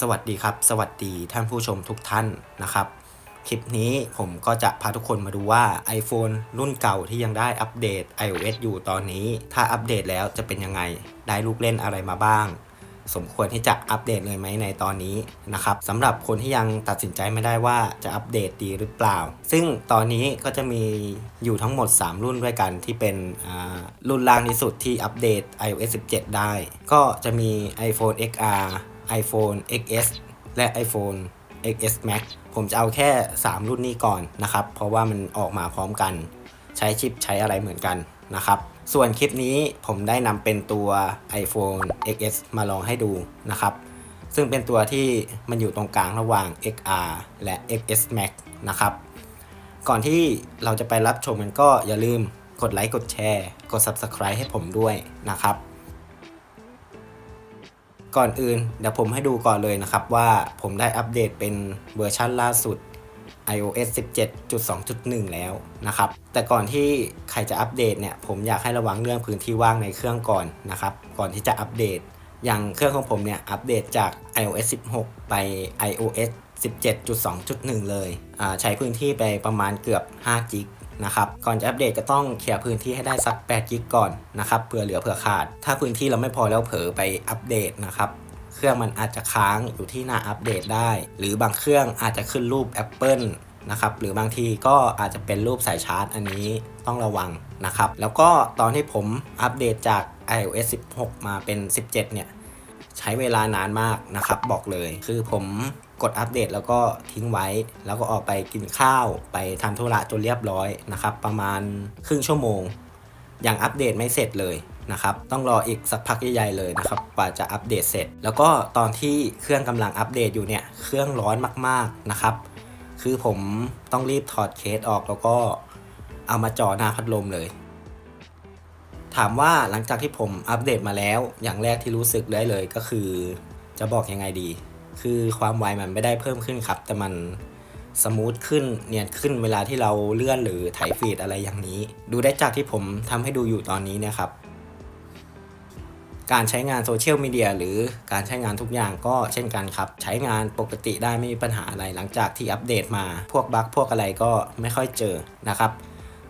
สวัสดีครับ สวัสดีท่านผู้ชมทุกท่านนะครับ คลิปนี้ผมก็จะพาทุกคนมาดูว่า iPhone รุ่นเก่าที่ยังได้อัปเดต iOS อยู่ตอนนี้ ถ้าอัปเดตแล้วจะเป็นยังไง ได้ลูกเล่นอะไรมาบ้าง สมควรที่จะอัปเดตเลยไหมในตอนนี้นะครับสำหรับคนที่ยังตัดสินใจไม่ได้ว่าจะอัปเดตดีหรือเปล่า ซึ่งตอนนี้ก็จะมีอยู่ทั้งหมด 3 รุ่นด้วยกันที่เป็นรุ่นล่างที่สุดที่อัปเดต iOS 17 ได้ ก็จะมี iPhone XR iPhone XS และ iPhone XS Max ผมจะเอาแค่ 3 รุ่นนี้ก่อนนะครับ เพราะว่ามันออกมาพร้อมกัน ใช้ชิปใช้อะไรเหมือนกันนะครับ ส่วนคลิปนี้ผมได้นำเป็นตัว iPhone XS มาลองให้ดูนะครับ ซึ่งเป็นตัวที่มันอยู่ตรงกลางระหว่าง XR และ XS Max นะครับ ก่อนที่เราจะไปรับชมมันก็อย่าลืมกดไลค์กดแชร์ กด Subscribe ให้ผมด้วยนะครับ ก่อนอื่นเดี๋ยวผมให้ดูก่อนเลยนะครับว่าผมได้อัปเดตเป็นเวอร์ชันล่าสุด iOS 17.2.1 แล้วนะครับ แต่ก่อนที่ใครจะอัปเดตเนี่ย ผมอยากให้ระวังเรื่องพื้นที่ว่างในเครื่องก่อนนะครับ ก่อนที่จะอัปเดต อย่างเครื่องของผมเนี่ย อัปเดตจาก iOS 16 ไป iOS 17.2.1 เลย ใช้พื้นที่ไปประมาณเกือบ5จิก นะครับก่อนจะอัปเดตก็ต้องเคลียร์พื้นที่ให้ได้สัก8จิกก่อนนะครับเผื่อเหลือเผื่อขาด ถ้าพื้นที่เราไม่พอแล้วเผลอไปอัปเดตนะครับเครื่องมันอาจจะค้างอยู่ที่หน้าอัปเดตได้ หรือบางเครื่องอาจจะขึ้นรูป Apple นะครับหรือบางทีก็อาจจะเป็นรูปสายชาร์จอันนี้ต้องระวังนะครับแล้วก็ตอนที่ผมอัปเดตจาก iOS 16 มาเป็น 17 เนี่ย ใช้เวลานานมากนะครับบอกเลย คือผมกดอัปเดตแล้วก็ทิ้งไว้ แล้วก็ออกไปกินข้าวไปทำธุระจนเรียบร้อยนะครับ ประมาณครึ่งชั่วโมง ยังอัปเดตไม่เสร็จเลยนะครับ ต้องรออีกสักพักใหญ่ๆเลยนะครับกว่าจะอัปเดตเสร็จ แล้วก็ตอนที่เครื่องกำลังอัปเดตอยู่เนี่ยเครื่องร้อนมากๆนะครับ คือผมต้องรีบถอดเคสออกแล้วก็เอามาจ่อหน้าพัดลมเลย ถามว่าหลังจากที่ผมอัปเดตมาแล้ว อย่างแรกที่รู้สึกได้เลยก็คือ จะบอกยังไงดี คือความไวมันไม่ได้เพิ่มขึ้นครับ แต่มันสมูทขึ้นเนียนขึ้นเวลาที่เราเลื่อนหรือถ่ายฟีดอะไรอย่างนี้ ดูได้จากที่ผมทำให้ดูอยู่ตอนนี้นะครับ การใช้งานโซเชียลมีเดียหรือการใช้งานทุกอย่างก็เช่นกันครับ ใช้งานปกติได้ไม่มีปัญหาอะไรหลังจากที่อัปเดตมา พวกบั๊กพวกอะไรก็ไม่ค่อยเจอนะครับ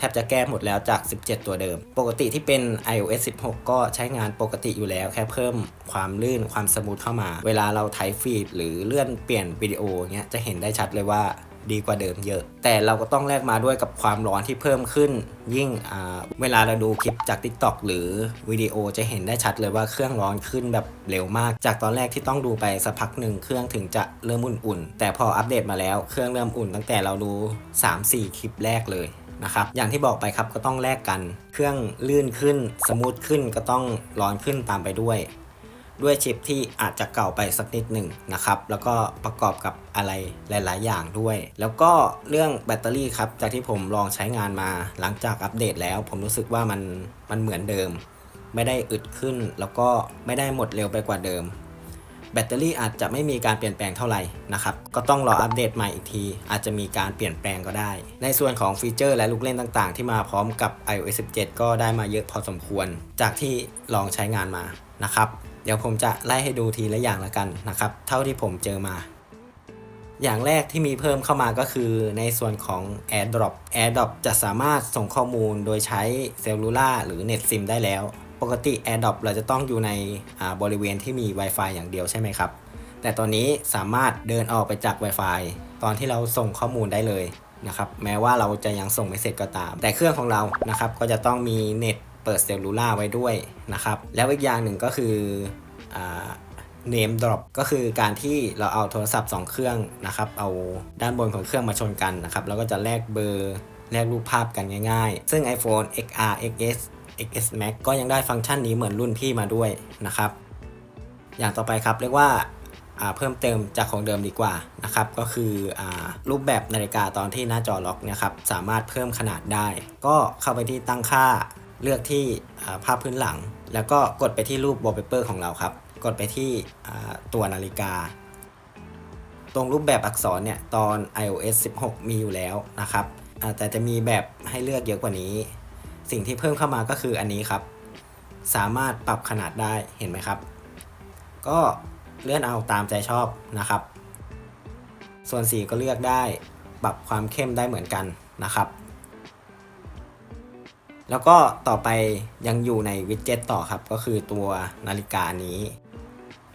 แทบจะแก้หมดแล้วจาก 17 ตัวเดิม ปกติที่เป็น iOS 16 ก็ใช้งานปกติอยู่แล้ว แค่เพิ่มความลื่นความสมูทเข้ามา เวลาเราถ่ายฟีดหรือเลื่อนเปลี่ยนวิดีโอเนี้ยจะเห็นได้ชัดเลยว่าดีกว่าเดิมเยอะ แต่เราก็ต้องแลกมาด้วยกับความร้อนที่เพิ่มขึ้น ยิ่งเวลาเราดูคลิปจาก TikTok หรือวิดีโอจะเห็นได้ชัดเลยว่าเครื่องร้อนขึ้นแบบเร็วมาก จากตอนแรกที่ต้องดูไปสักพักหนึ่งเครื่องถึงจะเริ่มอุ่นๆ แต่พออัปเดตมาแล้วเครื่องเริ่มอุ่นตั้งแต่เราดู 3-4 คลิปแรกเลย นะครับ อย่างที่บอกไปครับก็ต้องแลกกัน เครื่องลื่นขึ้น สมูทขึ้นก็ต้องร้อนขึ้นตามไปด้วย ด้วยชิปที่อาจจะเก่าไปสักนิดหนึ่งนะครับ แล้วก็ประกอบกับอะไรหลาย ๆ อย่างด้วย แล้วก็เรื่องแบตเตอรี่ครับ จากที่ผมลองใช้งานมาหลังจากอัปเดตแล้ว ผมรู้สึกว่ามันมันเหมือนเดิม ไม่ได้อึดขึ้น แล้วก็ไม่ได้หมดเร็วไปกว่าเดิม แบตเตอรี่อาจจะไม่มีการเปลี่ยนแปลงเท่าไหร่นะครับ ก็ต้องรออัปเดตใหม่อีกที อาจจะมีการเปลี่ยนแปลงก็ได้ ในส่วนของฟีเจอร์และลูกเล่นต่างๆ ที่มาพร้อมกับ iOS 17 ก็ได้มาเยอะพอสมควร จากที่ลองใช้งานมานะครับ เดี๋ยวผมจะไล่ให้ดูทีละอย่างละกันนะครับ เท่าที่ผมเจอมาอย่างแรกที่มีเพิ่มเข้ามาก็คือในส่วนของ AirDrop AirDrop จะสามารถส่งข้อมูลโดยใช้เซลลูล่าหรือ Net SIM ได้แล้ว ปกติ AirDrop เราจะต้องอยู่ในบริเวณที่มี Wi-Fi อย่างเดียวใช่ไหมครับ แต่ตอนนี้สามารถเดินออกไปจาก Wi-Fi ตอนที่เราส่งข้อมูลได้เลยนะครับแม้ว่าเราจะยังส่งไม่เสร็จก็ตาม แต่เครื่องของเรานะครับก็จะต้องมีเน็ตเปิดเซลลูล่าไว้ด้วยนะครับแล้วอีกอย่างหนึ่งก็คืออ่า name drop ก็คือการที่เราเอาโทรศัพท์ 2 เครื่องนะครับเอาด้านบนของเครื่องมาชนกันนะครับแล้วก็จะแลกเบอร์แลกรูปภาพกันง่ายๆ ซึ่ง iPhone XR XS XS Max ก็ยังได้ฟังก์ชันนี้เหมือนรุ่นพี่มาด้วยนะครับ อย่างต่อไปครับเรียกว่าาเพิ่มเติมจากของเดิมดีกว่านะครับ ก็คืออรูปแบบนาฬิกาตอนที่หน้าจอล็อกเนะครับสามารถเพิ่มขนาดได้ ก็เข้าไปที่ตั้งค่าเลือกที่ภาพพื้นหลัง แล้วก็กดไปที่รูป wallpaper ของเราครับ กดไปที่ตัวนาฬิกา ตรงรูปแบบอักษรเนี่ยตอน iOS 16 มีอยู่แล้วนะครับแต่จะมีแบบให้เลือกเยอะกว่านี้ สิ่งที่เพิ่มเข้ามาก็คืออันนี้ครับ สามารถปรับขนาดได้เห็นไหมครับ ก็เลื่อนเอาตามใจชอบนะครับ ส่วนสีก็เลือกได้ปรับความเข้มได้เหมือนกันนะครับ แล้วก็ต่อไปยังอยู่ในวิดเจ็ตต่อครับก็คือตัวนาฬิกานี้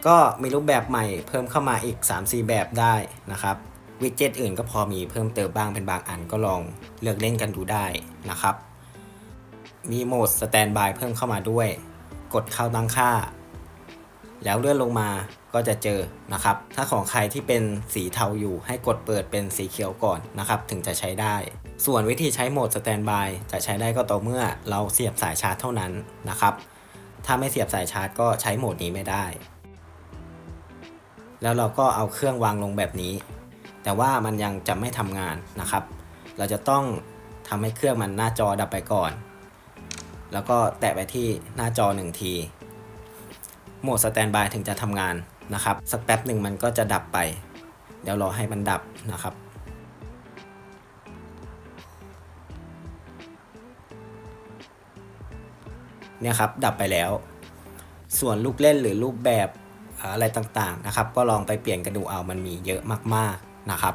ก็มีรูปแบบใหม่เพิ่มเข้ามาอีก 3-4 แบบได้นะครับวิดเจ็ตอื่นก็พอมีเพิ่มเติมบ้างเป็นบางอันก็ลองเลือกเล่นกันดูได้นะครับ มีโหมดสแตนบายเพิ่มเข้ามาด้วย กดเข้าตั้งค่า แล้วเลื่อนลงมาก็จะเจอนะครับ ถ้าของใครที่เป็นสีเทาอยู่ให้กดเปิดเป็นสีเขียวก่อนนะครับ ถึงจะใช้ได้ ส่วนวิธีใช้โหมดสแตนบายจะใช้ได้ก็ต่อเมื่อเราเสียบสายชาร์จเท่านั้นนะครับ ถ้าไม่เสียบสายชาร์จก็ใช้โหมดนี้ไม่ได้ แล้วเราก็เอาเครื่องวางลงแบบนี้ แต่ว่ามันยังจะไม่ทำงานนะครับ เราจะต้องทำให้เครื่องมันหน้าจอดับไปก่อน แล้วก็แตะไปที่หน้าจอหนึ่งที โหมดสแตนบายถึงจะทำงานนะครับ สักแป๊บหนึ่งมันก็จะดับไป เดี๋ยวรอให้มันดับนะครับ เนี่ยครับ ดับไปแล้ว ส่วนลูกเล่นหรือรูปแบบอะไรต่างๆนะครับ ก็ลองไปเปลี่ยนกันดูเอามันมีเยอะมากๆนะครับ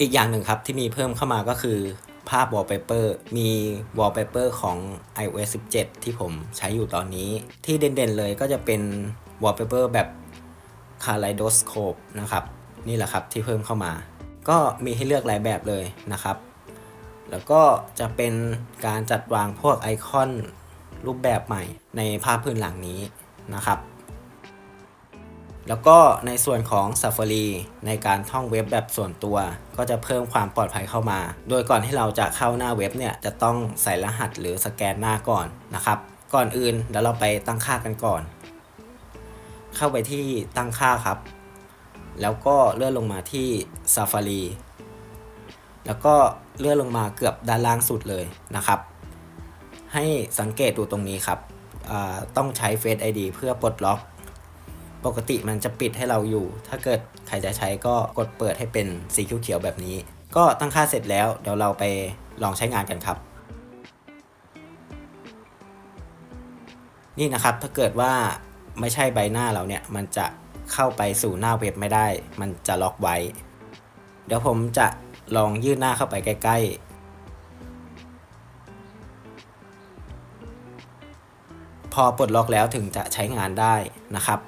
อีกอย่างหนึ่งครับที่มีเพิ่มเข้ามาก็คือ ภาพ wallpaper มี wallpaper ของ iOS 17 ที่ผมใช้อยู่ตอนนี้ ที่เด่นๆเลยก็จะเป็น wallpaper แบบ kaleidoscope นะครับ นี่แหละครับที่เพิ่มเข้ามา ก็มีให้เลือกหลายแบบเลยนะครับ แล้วก็จะเป็นการจัดวางพวกไอคอนรูปแบบใหม่ในภาพพื้นหลังนี้นะครับ แล้วก็ในส่วนของ Safari ในการท่องเว็บแบบส่วนตัว ก็จะเพิ่มความปลอดภัยเข้ามา โดยก่อนที่เราจะเข้าหน้าเว็บเนี่ยจะต้องใส่รหัสหรือสแกนหน้าก่อนนะครับ ก่อนอื่นเดี๋ยวเราไปตั้งค่ากันก่อน เข้าไปที่ตั้งค่าครับ แล้วก็เลื่อนลงมาที่ Safari แล้วก็เลื่อนลงมาเกือบด้านล่างสุดเลยนะครับ ให้สังเกตดูตรงนี้ครับต้องใช้ Face ID เพื่อปลดล็อก ปกติมันจะปิดให้เราอยู่ ถ้าเกิดใครจะใช้ก็กดเปิดให้เป็นสีเขียวๆแบบนี้ ก็ตั้งค่าเสร็จแล้วเดี๋ยวเราไปลองใช้งานกันครับ นี่นะครับถ้าเกิดว่าไม่ใช่ใบหน้าเราเนี่ย มันจะเข้าไปสู่หน้าเว็บไม่ได้ มันจะล็อกไว้ เดี๋ยวผมจะลองยื่นหน้าเข้าไปใกล้ ๆพอปลดล็อกแล้วถึงจะใช้งานได้นะครับ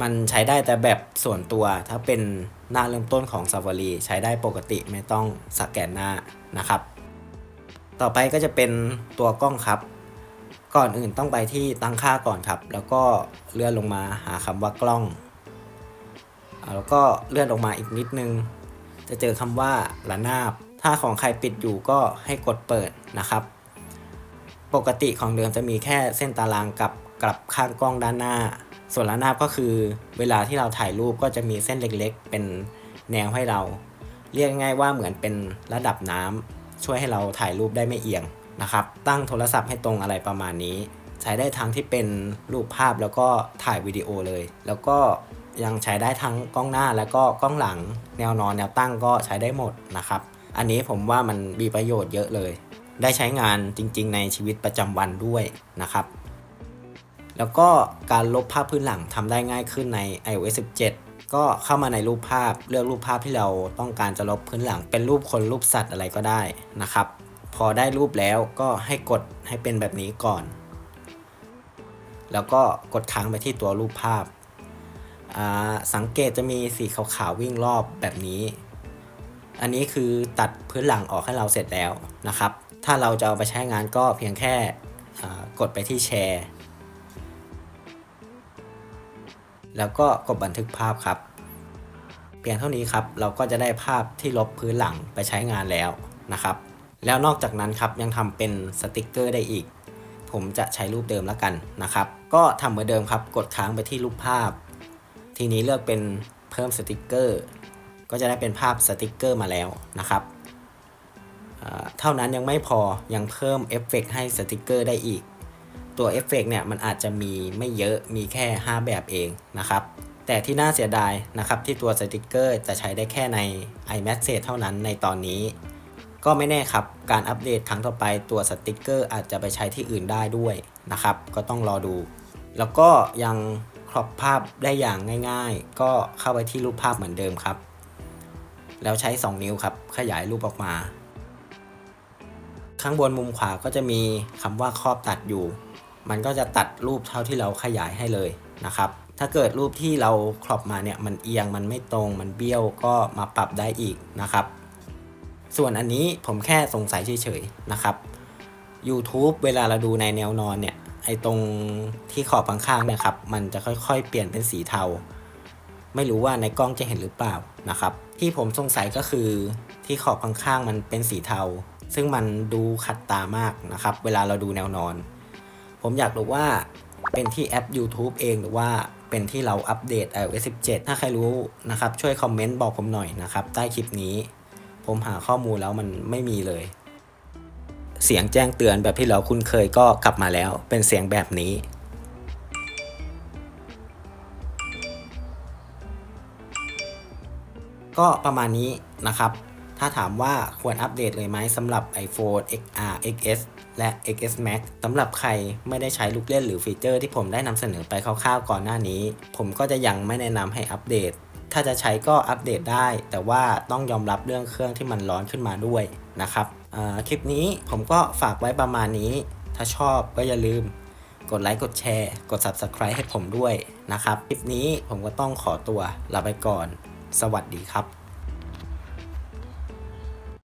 มันใช้ได้แต่แบบส่วนตัว ถ้าเป็นหน้าเริ่มต้นของ Safari ใช้ได้ปกติไม่ต้องสแกนหน้านะครับ ต่อไปก็จะเป็นตัวกล้องครับ ก่อนอื่นต้องไปที่ตั้งค่าก่อนครับ แล้วก็เลื่อนลงมาหาคำว่ากล้อง แล้วก็เลื่อนลงมาอีกนิดนึง จะเจอคำว่าระนาบ ถ้าของใครปิดอยู่ก็ให้กดเปิดนะครับ ปกติของเดิมจะมีแค่เส้นตารางกับกลับข้างกล้องด้านหน้า ส่วนระนาบก็คือเวลาที่เราถ่ายรูปก็จะมีเส้นเล็กๆ เป็นแนวให้เรา เรียกง่ายว่าเหมือนเป็นระดับน้ำช่วยให้เราถ่ายรูปได้ไม่เอียงนะครับ ตั้งโทรศัพท์ให้ตรงอะไรประมาณนี้ ใช้ได้ทั้งที่เป็นรูปภาพแล้วก็ถ่ายวิดีโอเลย แล้วก็ยังใช้ได้ทั้งกล้องหน้าแล้วก็กล้องหลัง แนวนอนแนวตั้งก็ใช้ได้หมดนะครับ อันนี้ผมว่ามันมีประโยชน์เยอะเลย ได้ใช้งานจริง ๆ ในชีวิตประจำวันด้วยนะครับ แล้วก็การลบภาพพื้นหลังทำได้ง่ายขึ้นใน iOS 17 ก็เข้ามาในรูปภาพเลือกรูปภาพที่เราต้องการจะลบพื้นหลัง เป็นรูปคนรูปสัตว์อะไรก็ได้นะครับ พอได้รูปแล้วก็ให้กดให้เป็นแบบนี้ก่อน แล้วก็กดค้างไปที่ตัวรูปภาพ สังเกตจะมีสีขาวๆวิ่งรอบแบบนี้ อันนี้คือตัดพื้นหลังออกให้เราเสร็จแล้วนะครับ ถ้าเราจะเอาไปใช้งานก็เพียงแค่กดไปที่แชร์ แล้วก็กดบันทึกภาพครับ เพียงเท่านี้ครับ เราก็จะได้ภาพที่ลบพื้นหลังไปใช้งานแล้วนะครับ แล้วนอกจากนั้นครับยังทำเป็นสติกเกอร์ได้อีก ผมจะใช้รูปเดิมแล้วกันนะครับ ก็ทำเหมือนเดิมครับ กดค้างไปที่รูปภาพ ทีนี้เลือกเป็นเพิ่มสติกเกอร์ ก็จะได้เป็นภาพสติกเกอร์มาแล้วนะครับเท่านั้นยังไม่พอยังเพิ่มเอฟเฟกให้สติกเกอร์ได้อีก ตัวเอฟเฟกเนี่ยมันอาจจะมีไม่เยอะมีแค่ 5 แบบเองนะครับแต่ที่น่าเสียดายนะครับที่ตัวสติกเกอร์จะใช้ได้แค่ใน iMessage เท่านั้นในตอนนี้ ก็ไม่แน่ครับ การอัปเดตครั้งต่อไปตัวสติกเกอร์อาจจะไปใช้ที่อื่นได้ด้วยนะครับ ก็ต้องรอดู แล้วก็ยังครอบภาพได้อย่างง่าย ๆ ก็เข้าไปที่รูปภาพเหมือนเดิมครับ แล้วใช้ 2 นิ้วครับ ขยายรูปออกมา ข้างบนมุมขวาก็จะมีคำว่าครอบตัดอยู่ มันก็จะตัดรูปเท่าที่เราขยายให้เลยนะครับ ถ้าเกิดรูปที่เราครอบมาเนี่ยมันเอียงมันไม่ตรงมันเบี้ยวก็มาปรับได้อีกนะครับ ส่วนอันนี้ผมแค่สงสัยเฉยๆนะครับ YouTube เวลาเราดูในแนวนอนเนี่ยไอ้ตรงที่ขอบข้างๆเนี่ยครับมันจะค่อยๆ เปลี่ยนเป็นสีเทา ไม่รู้ว่าในกล้องจะเห็นหรือเปล่านะครับ ที่ผมสงสัยก็คือที่ขอบข้างๆมันเป็นสีเทา ซึ่งมันดูขัดตามากนะครับ เวลาเราดูแนวนอน ผมอยากรู้ว่าเป็นที่แอป YouTube เองหรือว่าเป็นที่เราอัปเดต iOS 17 ถ้าใครรู้นะครับ ช่วยคอมเมนต์บอกผมหน่อยนะครับ ใต้คลิปนี้ ผมหาข้อมูลแล้วมันไม่มีเลย เสียงแจ้งเตือนแบบที่เราคุ้นเคยก็กลับมาแล้ว เป็นเสียงแบบนี้ ก็ประมาณนี้นะครับ ถ้าถามว่าควรอัปเดตเลยไหมสำหรับ iPhone XR XS และ XS Max สำหรับใครไม่ได้ใช้ลูกเล่นหรือฟีเจอร์ที่ผมได้นำเสนอไปคร่าวๆก่อนหน้านี้ ผมก็จะยังไม่แนะนำให้อัปเดต ถ้าจะใช้ก็อัปเดตได้ แต่ว่าต้องยอมรับเรื่องเครื่องที่มันร้อนขึ้นมาด้วยนะครับคลิปนี้ผมก็ฝากไว้ประมาณนี้ ถ้าชอบก็อย่าลืม กดไลค์กดแชร์ กด Subscribe ให้ผมด้วยนะครับ คลิปนี้ผมก็ต้องขอตัวลาไปก่อน สวัสดีครับ